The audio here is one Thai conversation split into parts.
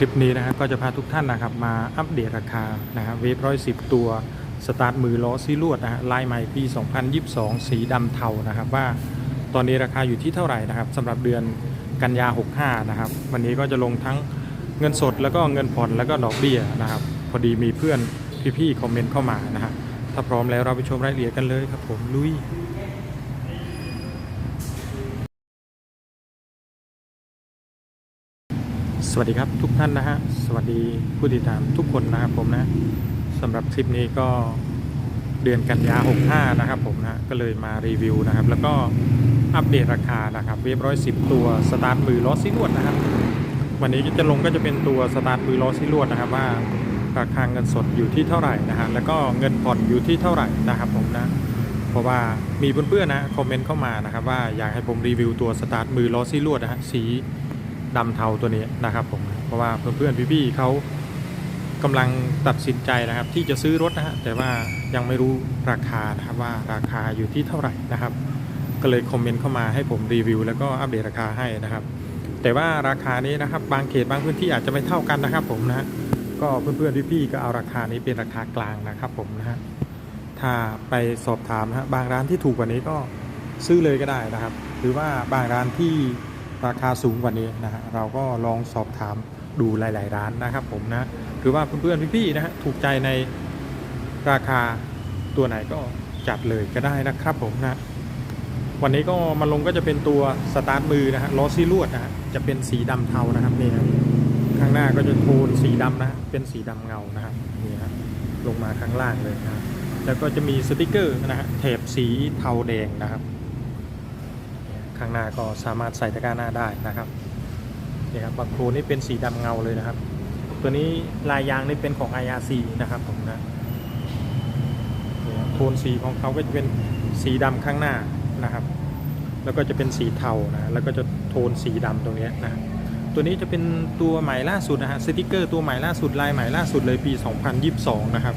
ลิปนี้นะฮะก็จะพาทุกท่านนะครับมาอัปเดตราคานะครับเวฟร้อยสิบตัวสตาร์ทมือล้อซีลวดนะฮะลายใหม่ปี 2022 สีดำเทานะครับ ว่าตอนนี้ราคาอยู่ที่เท่าไหร่นะครับสำหรับเดือนกันยา 65 นะครับ วันนี้ก็จะลงทั้งเงินสดแล้วก็เงินผ่อนแล้วก็ดอกเบี้ยนะครับ พอดีมีเพื่อนพี่ๆคอมเมนต์เข้ามานะฮะถ้าพร้อมแล้วเราไปชมรายละเอียดกันเลยครับผมลุย สวัสดีครับทุกท่านนะฮะสวัสดีผู้ติดตามทุกคนนะครับผมนะสำหรับคลิปนี้ก็เดือนกันยา65 นะครับผมนะก็เลยมารีวิวนะครับ แล้วก็อัปเดตราคานะครับเว็บร้อยสิบตัวสตาร์ทมือล้อซีลวดนะครับ วันนี้จะลงก็จะเป็นตัวสตาร์ทมือล้อซีลวดนะครับว่าราคาเงินสดอยู่ที่เท่าไหร่นะฮะแล้วก็เงินผ่อนอยู่ที่เท่าไหร่นะครับผมนะเพราะว่ามีเพื่อนๆนะคอมเมนต์เข้ามานะครับว่าอยากให้ผมรีวิวตัวสตาร์ทมือล้อซีลวดนะฮะสี ดำเทาตัวนี้นะครับผมเพราะว่าเพื่อนๆพี่ๆเขากำลังตัดสินใจนะครับ ที่จะซื้อรถนะฮะแต่ว่ายังไม่รู้ราคานะครับว่าราคาอยู่ที่เท่าไหร่นะครับ ก็เลยคอมเมนต์เข้ามาให้ผมรีวิว แล้วก็อัปเดตราคาให้นะครับ แต่ว่าราคานี้นะครับบางเขตบางพื้นที่อาจจะไม่เท่ากันนะครับ ผมนะฮะก็เพื่อนๆพี่ๆก็เอาราคานี้เป็นราคากลางนะครับผมนะฮะถ้าไปสอบถามนะฮะบางร้านที่ถูกกว่านี้ก็ซื้อเลยก็ได้นะครับ หรือว่าบางร้านที่ ราคาสูงกว่านี้นะฮะเราก็ลองสอบถามดูหลาย ๆ ร้านนะครับผมนะหรือว่าเพื่อนๆพี่ๆนะฮะถูกใจในราคาตัวไหนก็จัดเลยก็ได้นะครับผมนะวันนี้ก็มาลงก็จะเป็นตัวสตาร์ทมือนะฮะล้อซีลวดนะฮะจะเป็นสีดำเทานะครับนี่นะข้างหน้าก็จะโทนสีดำนะเป็นสีดำเงานะครับนี่ฮะลงมาข้างล่างเลยนะแล้วก็จะมีสติกเกอร์นะฮะแถบสีเทาแดงนะครับ ข้างหน้าก็สามารถใส่ตะกร้าหน้าได้นะครับนี่ครับบางโครนี่เป็นสีดำเงาเลยนะครับ ตัวนี้ลายยางนี่เป็นของ IRC นะครับผมนะโทนสีของเขาก็จะเป็นสีดำข้างหน้านะครับ แล้วก็จะเป็นสีเทานะแล้วก็จะโทนสีดำตรงนี้นะตัวนี้จะเป็นตัวใหม่ล่าสุดนะฮะสติกเกอร์ตัวใหม่ล่าสุดลายใหม่ล่าสุดเลยปี 2022 นะครับ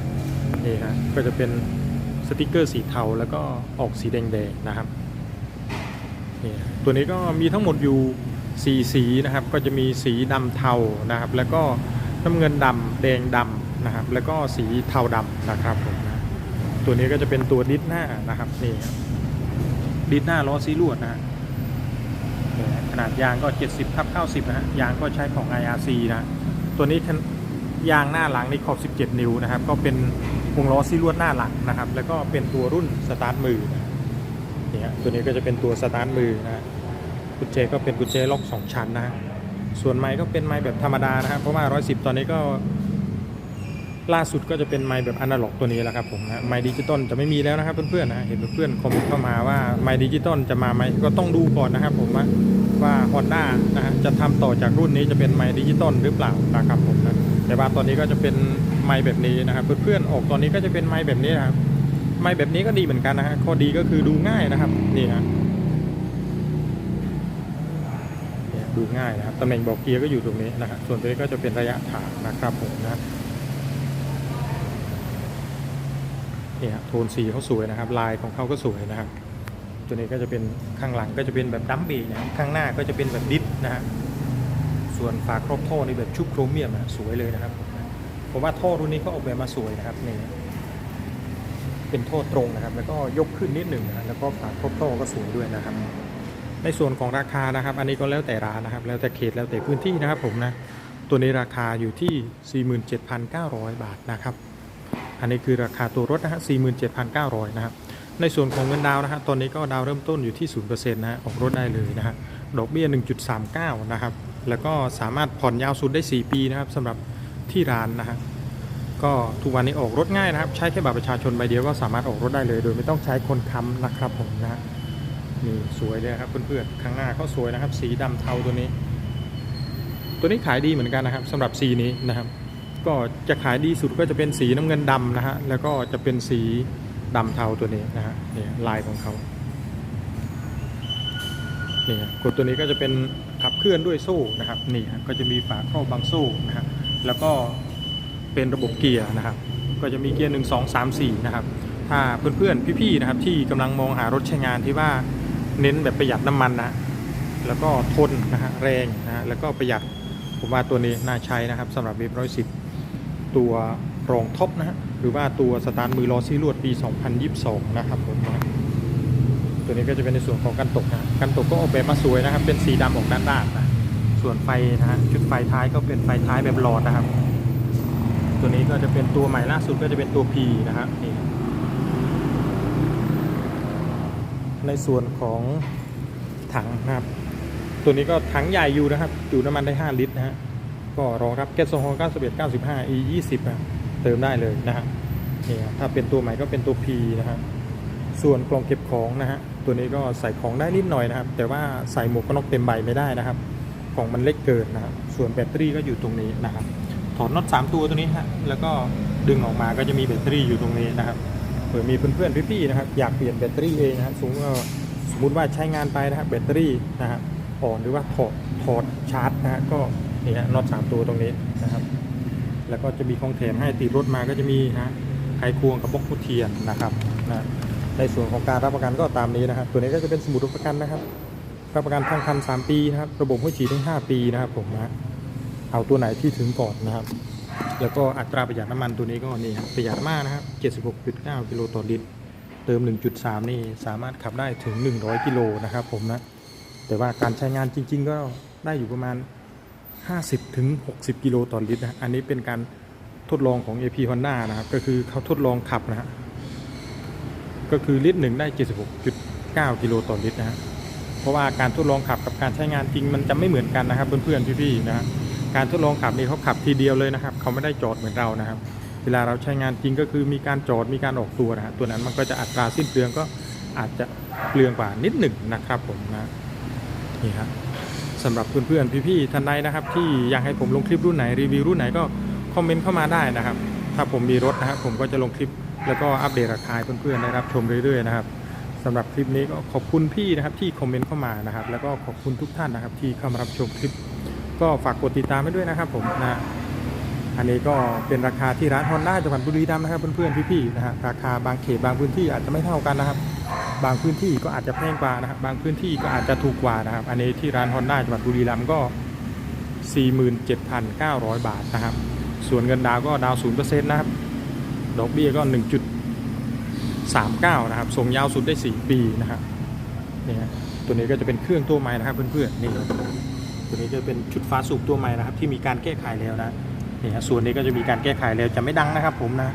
นี่ฮะก็จะเป็นสติกเกอร์สีเทาแล้วก็ออกสีแดงๆนะครับ นี่ตัวนี้ก็มีทั้งหมดอยู่ 4 สีนะครับ ก็จะมีสีดำเทานะครับ แล้วก็น้ำเงินดำแดงดำนะครับ แล้วก็สีเทาดำนะครับผมนะตัวนี้ก็จะเป็นตัวดิสหน้านะครับนี่ครับดิสหน้าล้อซีลวดนะขนาดยางก็ 70ทับ90 นะฮะยางก็ใช้ของ IRC นะตัวนี้ยางหน้าหลังนี่ขอบ 17 นิ้วนะครับ ก็เป็นวงล้อซีลวดหน้าหลังนะครับ แล้วก็เป็นตัวรุ่นสตาร์ทมือนะ เนี่ยตัวนี้ก็จะเป็นตัวสตาร์ทมือนะฮะกุญแจก็เป็นกุญแจล็อก 2 ชั้นนะฮะส่วนไม้ก็เป็นไม้แบบธรรมดานะครับเพราะว่า 110 ตอนนี้ก็ ล่าสุดก็จะเป็นไม้แบบอนาล็อกตัวนี้แหละครับผมนะไม้ดิจิตอลจะไม่มีแล้วนะครับเพื่อนๆนะเห็นเพื่อนๆคอมเมนต์เข้ามาว่าไม้ดิจิตอลจะมาไหมก็ต้องดูก่อนนะครับผมว่าว่าฮอนด้านะฮะจะทำต่อจากรุ่นนี้จะเป็นไม้ดิจิตอลหรือเปล่านะครับผมนะแต่ว่าตอนนี้ก็จะเป็นไม้แบบนี้นะครับเพื่อนๆออกตอนนี้ก็จะเป็นไม้แบบนี้นะครับ ไม้แบบนี้ก็ดีเหมือนกันนะฮะข้อดีก็คือดูง่ายนะครับนี่ฮะดูง่ายนะครับตำแหน่งบอกเกียร์ก็อยู่ตรงนี้นะครับส่วนตัวนี้ก็จะเป็นระยะทางนะครับผมนะนี่ฮะโทนสีเขาสวยนะครับ ลายของเขาก็สวยนะครับ ตัวนี้ก็จะเป็นข้างหลังก็จะเป็นแบบดัมเบลนะครับข้างหน้าก็จะเป็นแบบดิฟนะฮะส่วนฝาครอบท่อในแบบชุบโครเมียมนะสวยเลยนะครับผมนะผมว่าท่อรุ่นนี้ก็ออกแบบมาสวยนะครับนี่ เป็นโทษตรงนะครับ แล้วก็ยกขึ้นนิดหนึ่งนะแล้วก็ฝาครอบโต้ก็สวยด้วยนะครับ ในส่วนของราคานะครับ อันนี้ก็แล้วแต่ร้านนะครับ แล้วแต่เขตแล้วแต่พื้นที่นะครับผมนะตัวนี้ราคาอยู่ที่ 47,900 บาทนะครับ อันนี้คือราคาตัวรถนะฮะ47,900 นะครับ ในส่วนของเงินดาวนะฮะตอนนี้ก็ดาวเริ่มต้นอยู่ที่0%นะฮะออกรถได้เลยนะฮะดอกเบี้ย 1.39 นะครับ แล้วก็สามารถผ่อนยาวสุดได้ 4 ปีนะครับสำหรับที่ร้านนะฮะ ก็ทุกวันนี้ออกรถง่ายนะครับ ใช้แค่บัตรประชาชนใบเดียวก็สามารถออกรถได้เลย โดยไม่ต้องใช้คนค้ำนะครับผมนะฮะนี่สวยเลยครับเพื่อนๆข้างหน้าเขาสวยนะครับ สีดำเทาตัวนี้ ตัวนี้ขายดีเหมือนกันนะครับสำหรับสีนี้นะครับ ก็จะขายดีสุดก็จะเป็นสีน้ำเงินดำนะฮะแล้วก็จะเป็นสีดำเทาตัวนี้นะฮะนี่ลายของเขานี่กดตัวนี้ก็จะเป็นขับเคลื่อนด้วยโซ่นะครับนี่ก็จะมีฝาครอบบางโซ่นะฮะแล้วก็ เป็นระบบเกียร์นะครับ ก็จะมีเกียร์1 2 3 4นะครับถ้าเพื่อนๆพี่ๆนะครับที่กำลังมองหารถใช้งานที่ว่าเน้นแบบประหยัดน้ำมันนะแล้วก็ทนนะฮะแรงนะฮะแล้วก็ประหยัดผมว่าตัวนี้น่าใช้นะครับสำหรับเวฟร้อยสิบตัวรองท็อปนะฮะหรือว่าตัวสตาร์ทมือล้อซีลวดปี 2022 นะครับผมนะตัวนี้ก็จะเป็นในส่วนของกันตกนะกันตกก็ออกแบบมาสวยนะครับ เป็นสีดำออกด้านด้านๆนะส่วนไฟนะฮะชุดไฟท้ายก็เป็นไฟท้ายแบบหลอดนะครับ ตัวนี้ก็จะเป็นตัวใหม่ล่าสุดก็จะเป็นตัว P นะครับนี่ในส่วนของถังนะครับ ตัวนี้ก็ถังใหญ่อยู่นะครับจุน้ำมันได้ 5 ลิตรนะฮะก็รองรับแก๊สโซฮอล์91 95 E 20นะเติมได้เลยนะฮะนี่ครับถ้าเป็นตัวใหม่ก็เป็นตัว P นะฮะส่วนกล่องเก็บของนะฮะตัวนี้ก็ใส่ของได้นิดหน่อยนะครับ แต่ว่าใส่หมวกกันน็อกเต็มใบไม่ได้นะครับกล่องมันเล็กเกินนะครับส่วนแบตเตอรี่ก็อยู่ตรงนี้นะครับ ถอดน็อต3ตัวตัวนี้ฮะแล้วก็ดึงออกมาก็จะมีแบตเตอรี่อยู่ตรงนี้นะครับเผื่อมีเพื่อนๆพี่ๆนะครับอยากเปลี่ยนแบตเตอรี่เองนะฮะสมมติว่าสมมติว่าใช้งานไปนะครับแบตเตอรี่นะฮะอ่อนหรือว่าถอดถอดชาร์จนะฮะก็นี่ฮะน็อต3ตัวตรงนี้นะครับ แล้วก็จะมีของแถมให้ติดรถมาก็จะมีฮะไขควงกับบล็อกพุเทียนนะครับนะในส่วนของการรับประกันก็ตามนี้นะครับ ตัวนี้ก็จะเป็นสมุดรับประกันนะครับรับประกันทั้งคัน3ปีนะครับ ระบบหัวฉีดถึง5ปีนะครับผมนะ เอาตัวไหนที่ถึงก่อนนะครับ แล้วก็อัตราประหยัดน้ำมันตัวนี้ก็นี่ครับประหยัดมากนะครับ76.9กิโลต่อลิตร เติม 1.3 นี่สามารถขับได้ถึง 100 กิโลนะครับผมนะ แต่ว่าการใช้งานจริง ๆ ก็ได้อยู่ประมาณ 50ถึง60 กิโลต่อลิตรนะอันนี้เป็นการทดลองของ AP Honda นะครับ ก็คือเขาทดลองขับนะฮะก็คือลิตรหนึ่งได้ 76.9 กิโลต่อลิตรนะฮะเพราะว่าการทดลองขับกับการใช้งานจริงมันจะไม่เหมือนกันนะครับเพื่อนๆพี่ๆนะฮะ การทดลองขับนี่เขาขับทีเดียวเลยนะครับเขาไม่ได้จอดเหมือนเรานะครับ เวลาเราใช้งานจริงก็คือมีการจอดมีการออกตัวนะฮะตัวนั้นมันก็จะอัตราสิ้นเปลืองก็อาจจะเปลืองกว่านิดหนึ่งนะครับผมนะนี่ครับสำหรับเพื่อนๆพี่ๆท่านใดนะครับที่อยากให้ผมลงคลิปรุ่นไหนรีวิวรุ่นไหนก็คอมเมนต์เข้ามาได้นะครับ ถ้าผมมีรถนะครับผมก็จะลงคลิปแล้วก็อัปเดตราคาเพื่อนๆได้รับชมเรื่อยๆนะครับสำหรับคลิปนี้ก็ขอบคุณพี่นะครับที่คอมเมนต์เข้ามานะครับ แล้วก็ขอบคุณทุกท่านนะครับที่เข้ามารับชมคลิป ก็ฝากกดติดตามไว้ด้วยนะครับผมนะอันนี้ก็เป็นราคาที่ร้านฮอนด้าจังหวัดบุรีรัมย์นะครับเพื่อนๆพี่ๆนะฮะราคาบางเขตบางพื้นที่อาจจะไม่เท่ากันนะครับ บางพื้นที่ก็อาจจะแพงกว่านะครับบางพื้นที่ก็อาจจะถูกกว่านะครับ อันนี้ที่ร้านฮอนด้าจังหวัดบุรีรัมย์ก็ 47,900 บาทนะครับ ส่วนเงินดาวก็ดาวศูนย์เปอร์เซ็นต์นะครับ ดอกเบี้ยก็ 1.39 นะครับส่งยาวสุดได้ 4 ปีนะครับนี่ฮะตัวนี้ก็จะเป็นเครื่องตัวใหม่นะครับเพื่อนๆนี่ ตัวนี้จะเป็นชุดฟ้าสูบตัวใหม่นะครับ ที่มีการแก้ไขแล้วนะเนี่ฮะส่วนนี้ก็จะมีการแก้ไขแล้วจะไม่ดังนะครับ ผมนะ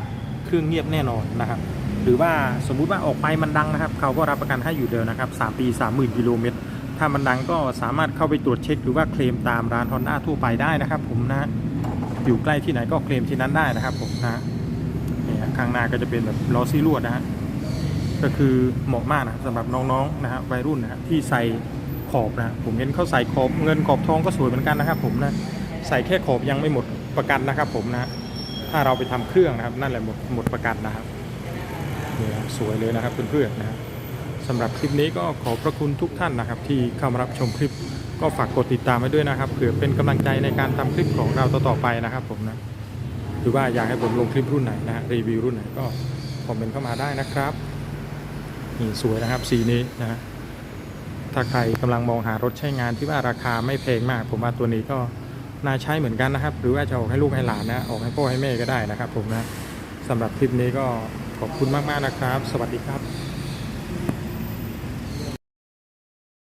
เครื่องเงียบแน่นอนนะครับหรือว่าสมมุติว่าออกไปมันดังนะครับ เขาก็รับประกันให้อยู่เดิมนะครับ 3 ปี 30,000กิโลเมตรถ้ามันดังก็สามารถเข้าไปตรวจเช็ค หรือว่าเคลมตามร้านฮอนด้าทั่วไปได้นะครับ ผมนะอยู่ใกล้ที่ไหนก็เคลมที่นั้นได้นะครับ ผมนะเนี่ฮะข้างหน้าก็จะเป็นแบบล้อซี่ลวดนะฮะก็คือเหมาะมากนะสำหรับน้องๆนะฮะวัยรุ่นนะฮะที่ใส่ ขอบนะผมเห็นเขาใส่ขอบเงินขอบทองก็สวยเหมือนกันนะครับผมนะใส่แค่ขอบยังไม่หมดประกันนะครับผมนะถ้าเราไปทำเครื่องนะครับนั่นแหละหมดหมดประกันนะครับนี่นะสวยเลยนะครับเพื่อนๆนะฮะสำหรับคลิปนี้ก็ขอบพระคุณทุกท่านนะครับ ที่เข้ามารับชมคลิปก็ฝากกดติดตามไว้ด้วยนะครับเผื่อเป็นกำลังใจในการทำคลิปของเราต่อๆไปนะครับผมนะหรือว่าอยากให้ผมลงคลิปรุ่นไหนนะรีวิวรุ่นไหนก็คอมเมนต์เข้ามาได้นะครับนี่สวยนะครับสีนี้นะฮะ ถ้าใครกำลังมองหารถใช้งานที่ว่าราคาไม่แพงมาก ผมว่าตัวนี้ก็น่าใช้เหมือนกันนะครับ หรือว่าจะออกให้ลูกให้หลานนะออกให้พ่อให้แม่ก็ได้นะครับ ผมนะสำหรับคลิปนี้ก็ขอบคุณมากๆนะครับ สวัสดีครับ